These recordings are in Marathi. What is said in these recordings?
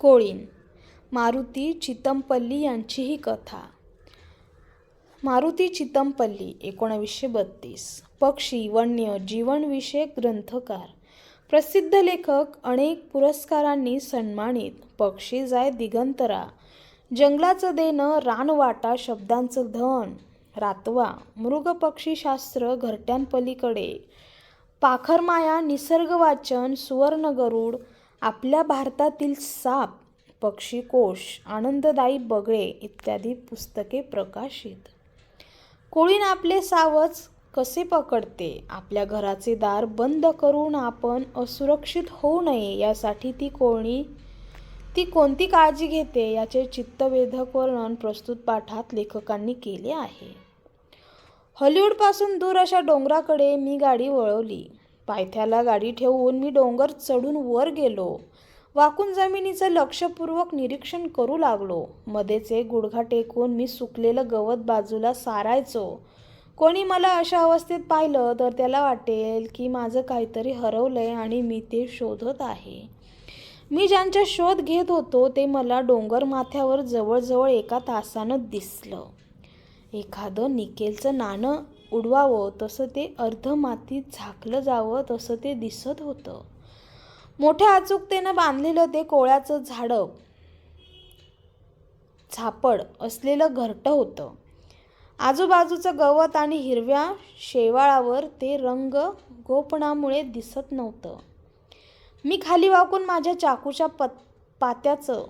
कोळीन. मारुती चितमपल्ली यांची ही कथा. मारुती चितमपल्ली एकोणावीसशे बत्तीस. पक्षी वन्य जीवनविषयक ग्रंथकार. प्रसिद्ध लेखक अनेक पुरस्कारांनी सन्मानित. पक्षी जाय दिगंतरा. जंगलाचं देणं रानवाटा शब्दांचं धन. रातवा मृगपक्षीशास्त्र घरट्यांपलीकडे. पाखरमाया निसर्ग वाचन सुवर्ण गरुड आपल्या भारतातील साप पक्षीकोश आनंददायी बगळे इत्यादी पुस्तके प्रकाशित. कोळीन आपले सावज कसे पकडते? आपल्या घराचे दार बंद करून आपण असुरक्षित होऊ नये यासाठी ती कोणी ती कोणती काळजी घेते याचे चित्तवेधक वर्णन प्रस्तुत पाठात लेखकांनी केले आहे. हॉलिवूडपासून दूर अशा डोंगराकडे मी गाडी वळवली. पायथ्याला गाडी ठेवून मी डोंगर चढून वर गेलो. वाकून जमिनीचं लक्षपूर्वक निरीक्षण करू लागलो. मध्येच एक गुडघा टेकून मी सुकलेलं गवत बाजूला सारायचो. कोणी मला अशा अवस्थेत पाहिलं तर त्याला वाटेल की माझं काहीतरी हरवलंय आणि मी ते शोधत आहे. मी ज्यांचा शोध घेत होतो ते मला डोंगर माथ्यावर जवळजवळ एका तासानं दिसलं. एखादं निकेलचं नाणं उडवावं तसं ते अर्ध मातीत झाकलं जावं तसं ते दिसत होतं. मोठ्या अचूकतेनं बांधलेलं ते कोळ्याचं झाडं झापड असलेलं घरटं होतं. आजूबाजूचं गवत आणि हिरव्या शेवाळावर ते रंग गोपणामुळे दिसत नव्हतं. मी खाली वाकून माझ्या चाकूच्या पत पात्याचं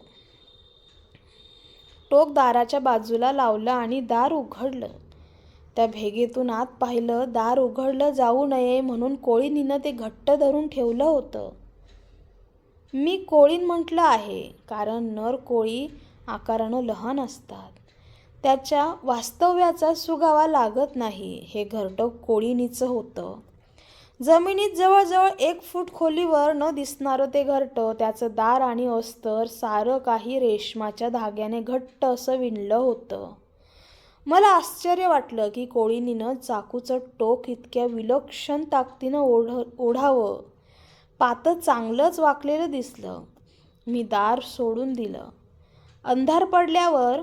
टोक दाराच्या बाजूला लावलं आणि दार उघडलं. त्या भेगेतून आत पाहिलं दार उघडलं जाऊ नये म्हणून कोळीनीनं ते घट्ट धरून ठेवलं होतं. मी कोळीन म्हटलं आहे कारण नर कोळी आकारानं लहान असतात. त्याच्या वास्तव्याचा सुगावा लागत नाही हे घरटं कोळीनीचं होतं. जमिनीत जवळजवळ एक फूट खोलीवर न दिसणारं ते घरटं त्याचं दार आणि अस्तर सारं काही रेशमाच्या धाग्याने घट्ट असं विणलं होतं. मला आश्चर्य वाटलं की कोळीनीनं चाकूचं टोक इतक्या विलक्षण ताकदीनं ओढ ओढावं. पातं चांगलंच वाकलेलं दिसलं. मी दार सोडून दिलं. अंधार पडल्यावर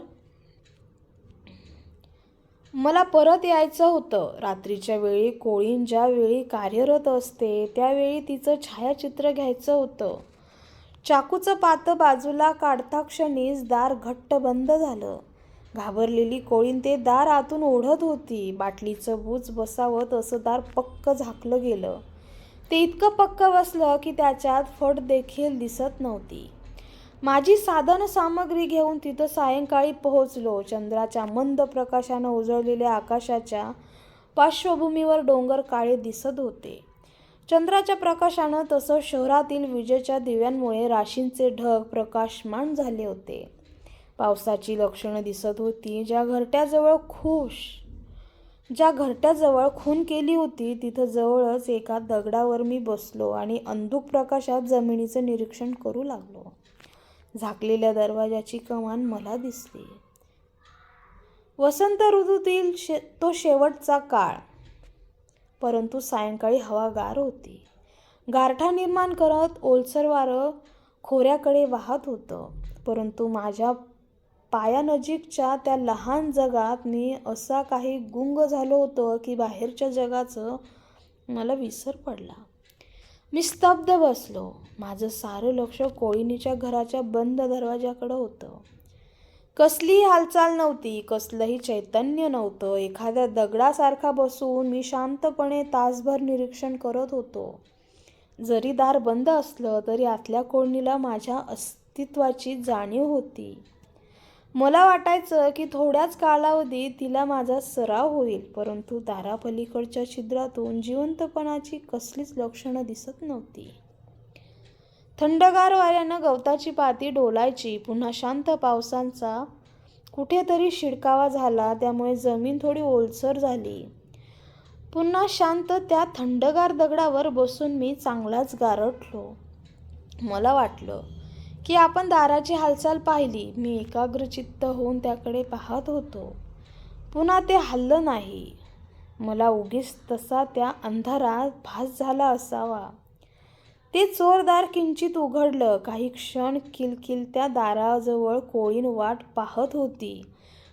मला परत यायचं होतं. रात्रीच्या वेळी कोळीन ज्या वेळी कार्यरत असते त्यावेळी तिचं छायाचित्र घ्यायचं होतं. चाकूचं पातं बाजूला काढता क्षणीच दार घट्ट बंद झालं. घाबरलेली कोळीन ते दार आतून ओढत होती. बाटलीचं बूच बसावं तसं दार पक्क झाकलं गेलं. ते इतकं पक्क बसलं की त्याच्यात फट देखील दिसत नव्हती. माझी साधन सामग्री घेऊन तिथं सायंकाळी पोहोचलो. चंद्राच्या मंद प्रकाशानं उजळलेल्या आकाशाच्या पार्श्वभूमीवर डोंगर काळे दिसत होते. चंद्राच्या प्रकाशानं तसं शहरातील विजेच्या दिव्यांमुळे राशींचे ढग प्रकाशमान झाले होते. पावसाची लक्षणं दिसत होती. ज्या घरट्याजवळ खुश ज्या घरट्याजवळ खून केली होती तिथं जवळच एका दगडावर मी बसलो आणि अंधुक प्रकाशात जमिनीचं निरीक्षण करू लागलो. झाकलेल्या दरवाजाची कमान मला दिसली. वसंत ऋतूतील शे तो शेवटचा काळ. परंतु सायंकाळी हवा गार होती. गारठा निर्माण करत ओलसर वारं खोऱ्याकडे वाहत होतं. परंतु माझ्या पायानजीकच्या त्या लहान जगात मी असा काही गुंग झालो होतो की बाहेरच्या जगाचं मला विसर पडला. मी स्तब्ध बसलो. माझं सारं लक्ष कोळिनीच्या घराच्या बंद दरवाजाकडं होतं. कसलीही हालचाल नव्हती कसलंही चैतन्य नव्हतं. एखाद्या दगडासारखा बसून मी शांतपणे तासभर निरीक्षण करत होतो. जरी दार बंद असलं तरी आतल्या कोळणीला माझ्या अस्तित्वाची जाणीव होती. मला वाटायचं की थोड्याच कालावधीत तिला माझा सराव होईल परंतु दारापलीकडच्या छिद्रातून जिवंतपणाची कसलीच लक्षणं दिसत नव्हती. थंडगार वाऱ्यानं गवताची पाती डोलायची. पुन्हा शांत पावसांचा कुठेतरी शिडकावा झाला त्यामुळे जमीन थोडी ओलसर झाली. पुन्हा शांत त्या थंडगार दगडावर बसून मी चांगलाच गारठलो. मला वाटलं की आपण दाराची हालचाल पाहिली. मी एकाग्रचित्त होऊन त्याकडे पाहत होतो. पुन्हा ते हल्लं नाही. मला उगीच तसा त्या अंधारात भास झाला असावा. ते चोरदार किंचित उघडलं. काही क्षण किलकिलत्या दाराजवळ कोळीन वाट पाहत होती.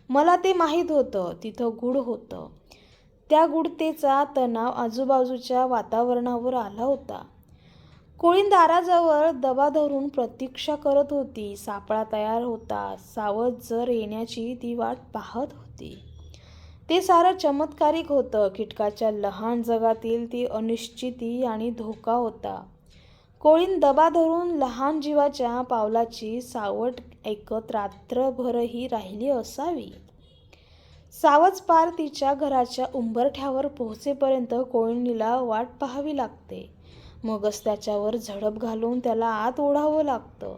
मला ते माहीत होतं. तिथं गुढ होतं. त्या गुढतेचा तणाव आजूबाजूच्या वातावरणावर आला होता. कोळीन दाराजवळ दबा धरून प्रतीक्षा करत होती. सापळा तयार होता. सावध जर येण्याची ती वाट पाहत होती. ते सारं चमत्कारिक होतं. कीटकाच्या लहान जगातील ती अनिश्चिती आणि धोका होता. कोळीन दबा धरून लहान जीवाच्या पावलाची सावट ऐकत रात्रभरही राहिली असावी. सावज पार तिच्या घराच्या उंबरठ्यावर पोहोचेपर्यंत कोळीणीला वाट पाहावी लागते. मगच त्याच्यावर झडप घालून त्याला आत ओढावं लागतं.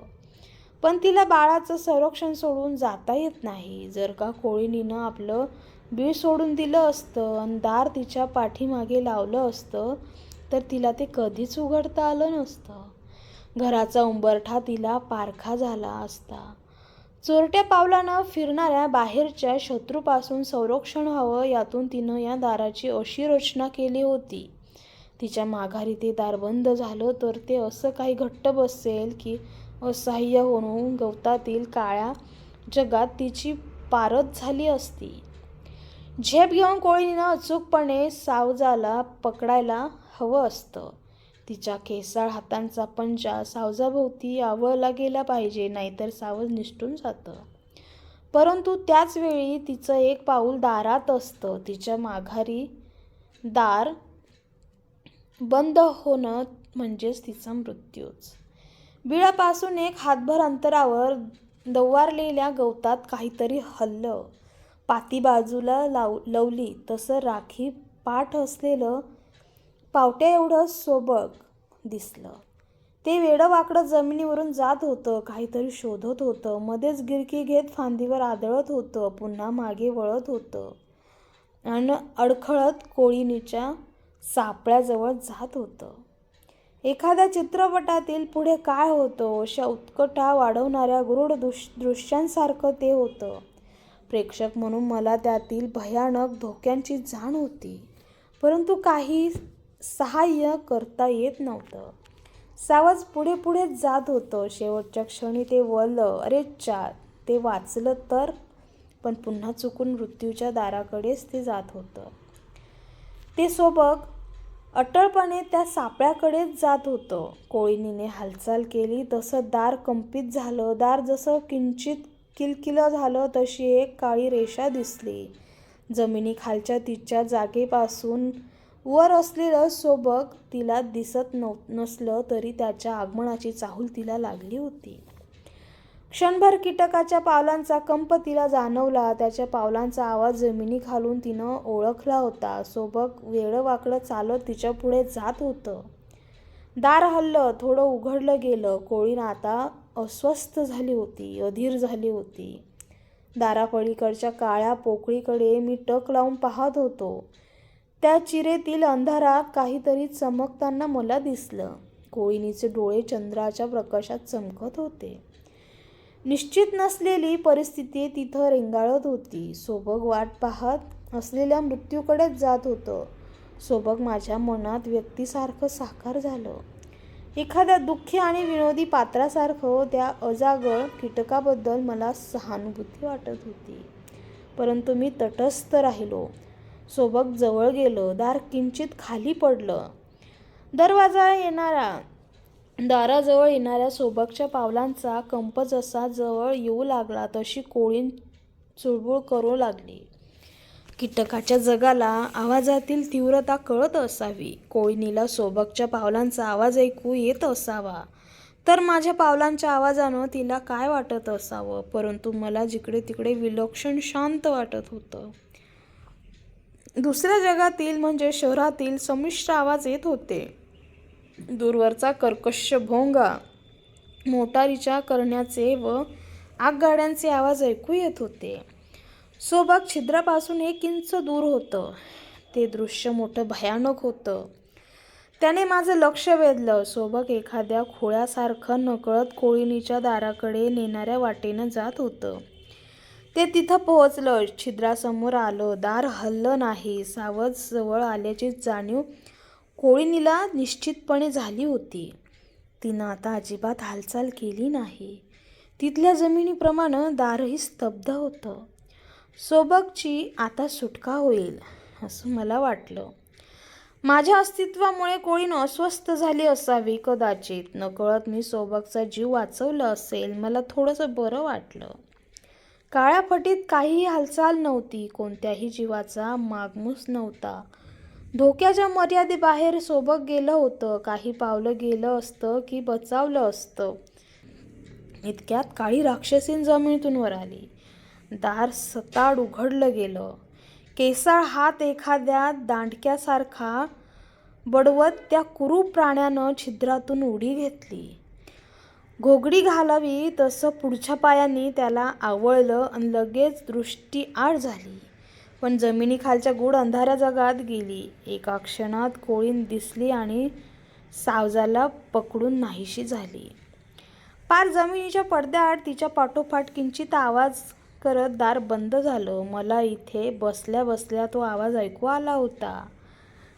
पण तिला बाळाचं संरक्षण सोडून जाता येत नाही. जर का कोळीनीनं आपलं बीळ सोडून दिलं असतं आणि दार तिच्या पाठीमागे लावलं असतं तर तिला ते कधीच उघडता आलं नसतं. घराचा उंबरठा तिला पारखा झाला असता. चोरट्या पावलानं फिरणाऱ्या बाहेरच्या शत्रूपासून संरक्षण व्हावं यातून तिनं या दाराची अशी रचना केली होती. तिच्या माघारी ते दार बंद झालं तर ते असं काही घट्ट बसेल की असह्य होऊन गवतातील काळ्या जगात तिची पारत झाली असती. झेप घेऊन कोळीनं अचूकपणे सावजाला पकडायला हवं असतं. तिच्या केसाळ हातांचा पंजा सावजाभोवती आवळला गेला पाहिजे नाहीतर सावज निष्ठून जातं. परंतु त्याचवेळी तिचं एक पाऊल दारात असतं. तिच्या माघारी दार बंद होणं म्हणजेच तिचा मृत्यूच. बिळापासून एक हातभर अंतरावर दवारलेल्या गवतात काहीतरी हल्लं. पाती बाजूला लाव लवली तसं राखी पाठ असलेलं पावट्या एवढं सोबक दिसलं. ते वेडं वाकडं जमिनीवरून जात होतं काहीतरी शोधत होतं. मध्येच गिरकी घेत फांदीवर आदळत होतं पुन्हा मागे वळत होतं. आणि अडखळत कोळीनीच्या सापळ्याजवळ जात होतं. एखाद्या चित्रपटातील पुढे काय होतं अशा उत्कटा वाढवणाऱ्या गृढ दृश दृश्यांसारखं ते होतं. प्रेक्षक म्हणून मला त्यातील भयानक धोक्यांची जाण होती परंतु काही सहाय्य करता येत नव्हतं. सावज पुढे पुढे जात होतं. शेवटच्या क्षणी ते वळलं अरे चार ते वाचलं तर? पण पुन्हा चुकून मृत्यूच्या दाराकडेच ते जात होतं. ते सोबत अटळपणे त्या सापळ्याकडेच जात होतं. कोळीनीने हालचाल केली. तसं दार कंपित झालं दार जसं किंचित किलकिलं झालं तशी एक काळी रेषा दिसली. जमिनीखालच्या तिच्या जागेपासून वर असलेलं सोबक तिला दिसत नव नसलं तरी त्याच्या आगमनाची चाहूल तिला लागली होती. क्षणभर कीटकाच्या पावलांचा कंप तिला जाणवला. त्याच्या पावलांचा आवाज जमिनीखालून तिनं ओळखला होता. सोबत वेळं वाकडं चालत तिच्या पुढे जात होतं. दार हल्लं थोडं उघडलं गेलं. कोळीन आता अस्वस्थ झाली होती अधीर झाली होती. दारापलीकडच्या काळ्या पोकळीकडे मी टक लावून पाहत होतो. त्या चिरेतील अंधारात काहीतरी चमकताना मला दिसलं. कोळीनीचे डोळे चंद्राच्या प्रकाशात चमकत होते. निश्चित नसलेली परिस्थिती तिथं रेंगाळत होती. सोबक वाट पाहत असलेल्या मृत्यूकडेच जात होतं. सोबक माझ्या मनात व्यक्तीसारखं साकार झालं. एखाद्या दुःखी आणि विनोदी पात्रासारखं त्या अजागळ कीटकाबद्दल मला सहानुभूती वाटत होती. परंतु मी तटस्थ राहिलो. सोबक जवळ गेलं. दार किंचित खाली पडलं. दरवाजा येणारा दाराजवळ येणाऱ्या सोबकच्या पावलांचा कंप जसा जवळ येऊ लागला तशी कोळीन चुळबुळ करू लागली. कीटकाच्या जगाला आवाजातील तीव्रता कळत असावी. कोळीनीला सोबकच्या पावलांचा आवाज ऐकू येत असावा. तर माझ्या पावलांच्या आवाजानं तिला काय वाटत असावं? परंतु मला जिकडे तिकडे विलक्षण शांत वाटत होतं. दुसऱ्या जगातील म्हणजे शहरातील संमिश्र आवाज येत होते. दूरवरचा कर्कश भोंगा. मोटारीच्या करण्याचे व आगगाड्यांचे आवाज ऐकू येत होते. सोबत छिद्रापासून एक इंच दूर होतं. ते दृश्य मोठं भयानक होतं. त्याने माझं लक्ष वेधलं. सोबत एखाद्या खोळ्यासारखं नकळत कोळिणीच्या दाराकडे नेणाऱ्या वाटेनं जात होतं. ते तिथं पोहोचलं. छिद्रासमोर आलं. दार हल्लं नाही. सावध जवळ आल्याची जाणीव कोळिणीला निश्चितपणे झाली होती. तिनं आता अजिबात हालचाल केली नाही. तिथल्या जमिनीप्रमाणे दारही स्तब्ध होतं. सोबकची आता सुटका होईल असं मला वाटलं. माझ्या अस्तित्वामुळे कोळीन अस्वस्थ झाली असावी कदाचित. नकळत मी सोबकचा जीव वाचवला असेल मला थोडंसं बरं वाटलं. काळ्या फटीत काहीही हालचाल नव्हती कोणत्याही जीवाचा मागमूस नव्हता. धोक्याच्या मर्यादेबाहेर सोबत गेलं होतं. काही पावलं गेलं असतं की बचावलं असतं. इतक्यात काळी राक्षसीन जमिनीतून वर आली. दार सताड उघडलं गेलं. केसाळ हात एखाद्या दांडक्यासारखा बडवत त्या कुरूप प्राण्यानं छिद्रातून उडी घेतली. घोगडी घालावी तसं पुढच्या पायांनी त्याला आवळलं आणि लगेच दृष्टी आड झाली. पण जमिनीखालच्या गूढ अंधाऱ्या जगात गेली. एका क्षणात कोळीन दिसली आणि सावजाला पकडून नाहीशी झाली. पार जमिनीच्या पडद्याआड तिच्या पाठोपाठ किंचित आवाज करत दार बंद झालं. मला इथे बसल्या बसल्या तो आवाज ऐकू आला होता.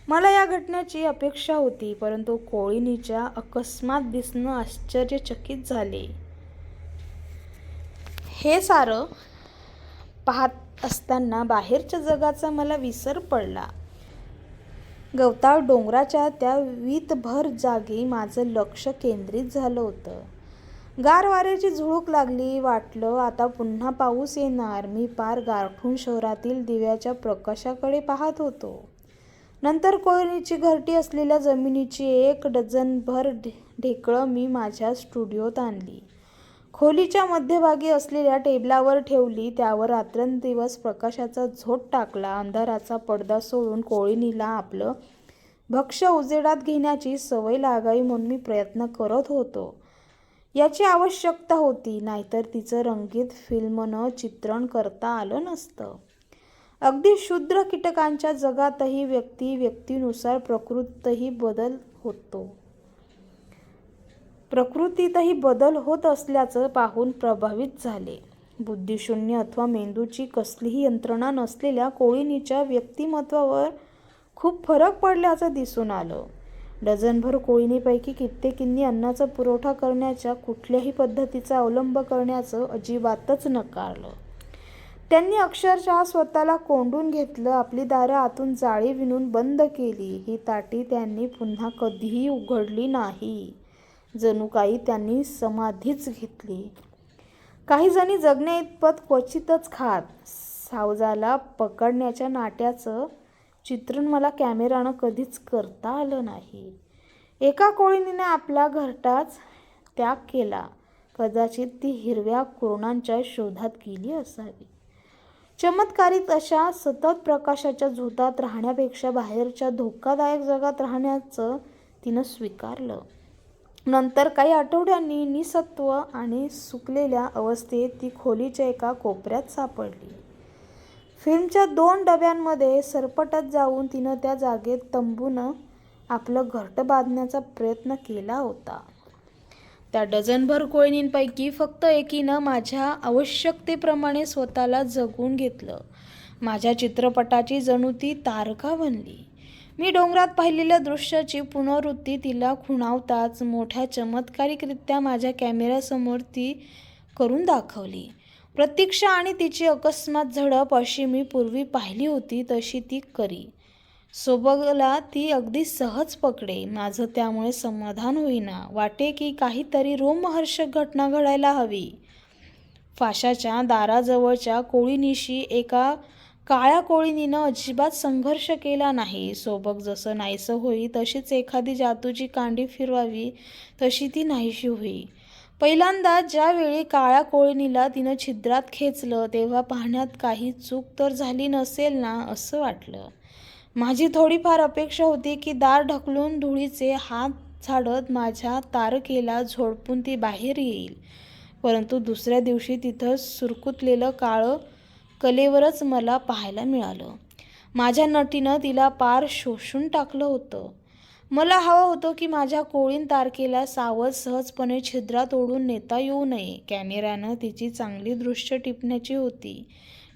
मला या घटनेची अपेक्षा होती परंतु कोळिनीच्या अकस्मात दिसणं आश्चर्यचकित झाले. हे सारं पाहत असताना बाहेरच्या जगाचा मला विसर पडला. गवताळ डोंगराच्या त्या वीतभर जागी माझं लक्ष केंद्रित झालं होतं. गार वाऱ्याची झुळूक लागली. वाटलं आता पुन्हा पाऊस येणार. मी पार गारठून शहरातील दिव्याच्या प्रकाशाकडे पाहत होतो. नंतर कोयनीची घरटी असलेल्या जमिनीची एक डझनभर ढे ढेकळं मी माझ्या स्टुडिओत आणली. खोलीच्या मध्यभागी असलेल्या टेबलावर ठेवली त्यावर रात्रंदिवस प्रकाशाचा झोत टाकला अंधाराचा पडदा सोडून कोळीनीला आपलं भक्ष्य उजेडात घेण्याची सवय लागावी म्हणून मी प्रयत्न करत होतो. याची आवश्यकता होती नाहीतर तिचं रंगीत फिल्मनं चित्रण करता आलं नसतं. अगदी क्षुद्र कीटकांच्या जगातही व्यक्ती व्यक्तीनुसार प्रकृतही बदल होतो. प्रकृतीतही बदल होत असल्याचं पाहून प्रभावित झाले. बुद्धिशून्य अथवा मेंदूची कसलीही यंत्रणा नसलेल्या कोळिणीच्या व्यक्तिमत्वावर खूप फरक पडल्याचं दिसून आलं. डझनभर कोळिणीपैकी कित्येकींनी अन्नाचा पुरवठा करण्याच्या कुठल्याही पद्धतीचा अवलंब करण्याचं अजिबातच नकारलं. त्यांनी अक्षरशः स्वतःला कोंडून घेतलं आपली दारं आतून जाळी विणून बंद केली. ही ताटी त्यांनी पुन्हा कधीही उघडली नाही. जणू काही त्यांनी समाधीच घेतली. काही जणी जगण्या इतपत क्वचितच खात. सावजाला पकडण्याच्या नाट्याचं चित्रण मला कॅमेरानं कधीच करता आलं नाही. एका कोळीनीने आपला घरटाच त्याग केला. कदाचित ती हिरव्या कुरणांच्या शोधात गेली असावी. चमत्कारित अशा सतत प्रकाशाच्या झोतात राहण्यापेक्षा बाहेरच्या धोकादायक जगात राहण्याचं तिनं स्वीकारलं. नंतर काही आठवड्यांनी निसत्व आणि सुकलेल्या अवस्थेत ती खोलीच्या एका कोपऱ्यात सापडली. फिल्मच्या दोन डब्यांमध्ये सरपटत जाऊन तिनं त्या जागेत तंबून आपलं घरटं बांधण्याचा प्रयत्न केला होता. त्या डझनभर कोळींपैकी फक्त एकीनं माझ्या आवश्यकतेप्रमाणे स्वतःला जगून घेतलं. माझ्या चित्रपटाची जणू ती तारका बनली. मी डोंगरात पाहिलेल्या दृश्याची पुनरावृत्ती तिला खुणावताच मोठ्या चमत्कारिकरित्या माझ्या कॅमेऱ्यासमोर ती करून दाखवली. प्रतीक्षा आणि तिची अकस्मात झडप अशी मी पूर्वी पाहिली होती तशी ती करी. सोबगला ती अगदी सहज पकडे. माझं त्यामुळे समाधान होईना. वाटे की काहीतरी रोमहर्षक घटना घडायला हवी. फाशाच्या दाराजवळच्या कोळीनिशी एका काळ्या कोळीनीनं अजिबात संघर्ष केला नाही. सोबत जसं नाहीसं होई तशीच एखादी जातूची कांडी फिरवावी तशी ती नाहीशी होई. पहिल्यांदा ज्यावेळी काळ्या कोळिनीला तिनं छिद्रात खेचलं तेव्हा पाहण्यात काही चूक तर झाली नसेल ना असं वाटलं. माझी थोडीफार अपेक्षा होती की दार ढकलून धुळीचे हात झाडत माझ्या तारकेला झोडपून ती बाहेर येईल. परंतु दुसऱ्या दिवशी तिथं सुरकुतलेलं काळं कलेवरच मला पाहायला मिळालं. माझ्या नटीनं तिला पार शोषून टाकलं होतं. मला हवं होतं की माझ्या कोळीन तारखेला सावध सहजपणे छिद्रात ओढून नेता येऊ नये. कॅमेऱ्यानं तिची चांगली दृश्य टिपण्याची होती.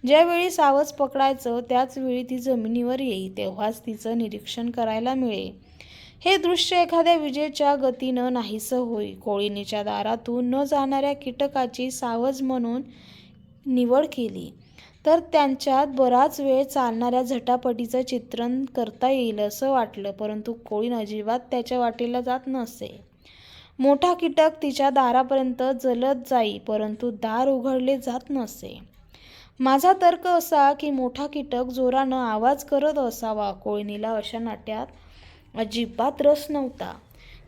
ज्यावेळी सावज पकडायचं त्याच वेळी ती जमिनीवर येई तेव्हाच तिचं निरीक्षण करायला मिळे. हे दृश्य एखाद्या विजेच्या गतीनं नाहीसं होई. कोळिनीच्या दारातून न जाणाऱ्या कीटकाची सावज म्हणून निवड केली. तर त्यांच्यात बराच वेळ चालणाऱ्या झटापटीचं चित्रण करता येईल असं वाटलं परंतु कोळीन अजिबात त्याच्या वाटेला जात नसे. मोठा कीटक तिच्या दारापर्यंत जलद जाई परंतु दार उघडले जात नसे. माझा तर्क असा की मोठा कीटक जोरानं आवाज करत असावा. कोळणीला अशा नाट्यात अजिबात रस नव्हता.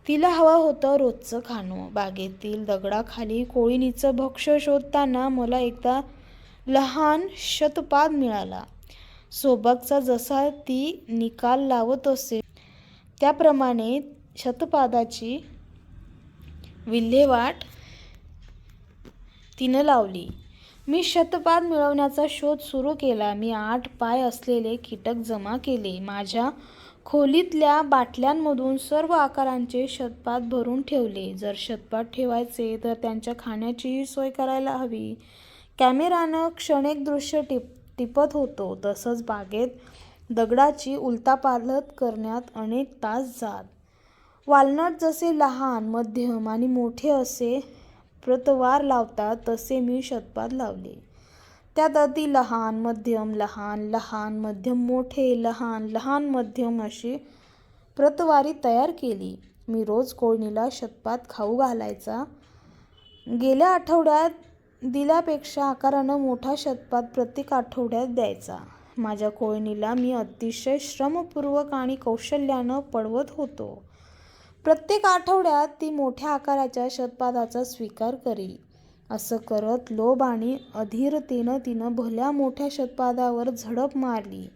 तिला हवं होतं रोजचं खाणं. बागेतील दगडाखाली कोळिनीचं भक्ष्य शोधताना मला एकदा लहान शतपाद मिळाला. सोबतचा जसा ती निकाल लावत असे त्याप्रमाणे शतपादाची विल्हेवाट तिनं लावली. मी शतपाद मिळवण्याचा शोध सुरू केला. मी आठ पाय असलेले कीटक जमा केले. माझ्या खोलीतल्या बाटल्यांमधून सर्व आकारांचे शतपाद भरून ठेवले. जर शतपात ठेवायचे तर त्यांच्या खाण्याचीही सोय करायला हवी. कॅमेरानं क्षणिक दृश्य टिप टिपत होतो. तसंच बागेत दगडाची उलतापालत करण्यात अनेक तास जात. वालनट जसे लहान मध्यम आणि मोठे असे प्रतवार लावतात तसे मी शतपात लावले. त्यात अति लहान मध्यम लहान लहान मध्यम मोठे लहान लहान मध्यम अशी प्रतवारी तयार केली. मी रोज कोळणीला शतपात खाऊ घालायचा. गेल्या आठवड्यात दिल्यापेक्षा आकारानं मोठा शतपाद प्रत्येक आठवड्यात द्यायचा. माझ्या कोळणीला मी अतिशय श्रमपूर्वक आणि कौशल्यानं पळवत होतो. प्रत्येक आठवड्यात ती मोठ्या आकाराच्या शतपादाचा स्वीकार करी. असं करत लोभ आणि अधीरतेनं तिनं भल्या मोठ्या शतपादावर झडप मारली.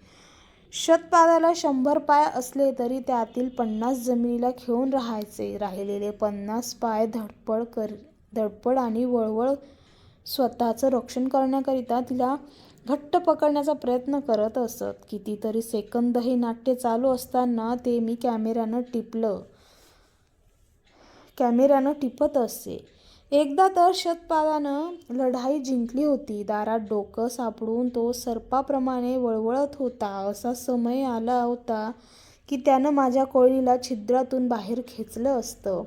शतपादाला शंभर पाय असले तरी त्यातील पन्नास जमिनीला खेळून राहायचे. राहिलेले पन्नास पाय धडपड कर धडपड आणि वळवळ स्वतःचं रक्षण करण्याकरिता तिला घट्ट पकडण्याचा प्रयत्न करत असत. कितीतरी सेकंद हे नाट्य चालू असताना ते मी कॅमेऱ्यानं टिपलं. कॅमेऱ्यानं टिपत असे. एकदा तर शतपादानं लढाई जिंकली होती. दारात डोकं सापडून तो सर्पाप्रमाणे वळवळत होता. असा समय आला होता की त्यानं माझ्या कोळीला छिद्रातून बाहेर खेचलं असतं.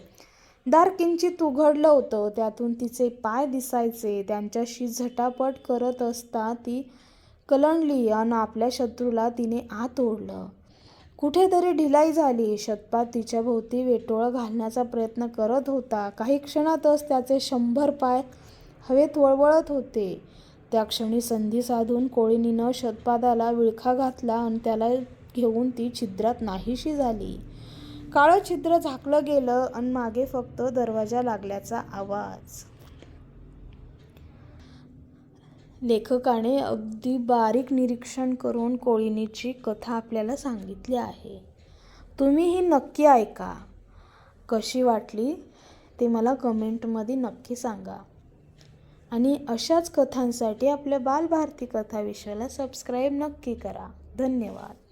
दार किंचित उघडलं होतं. त्यातून तिचे पाय दिसायचे. त्यांच्याशी झटापट करत असता ती कलंडली आणि आपल्या शत्रूला तिने आत ओढलं. कुठेतरी ढिलाई झाली. शतपात तिच्या भोवती वेटोळं घालण्याचा प्रयत्न करत होता. काही क्षणातच त्याचे शंभर पाय हवेत वळवळत होते. त्या क्षणी संधी साधून कोळिनीनं शतपादाला विळखा घातला आणि त्याला घेऊन ती छिद्रात नाहीशी झाली. काळं छिद्र झाकलं गेलं आणि मागे फक्त दरवाजा लागल्याचा आवाज. लेखकाने अगदी बारीक निरीक्षण करून कोळिणीची कथा आपल्याला सांगितली आहे. तुम्ही ही नक्की ऐका. कशी वाटली ते मला कमेंटमध्ये नक्की सांगा. आणि अशाच कथांसाठी आपल्या बालभारती कथा विषयाला सबस्क्राईब नक्की करा. धन्यवाद.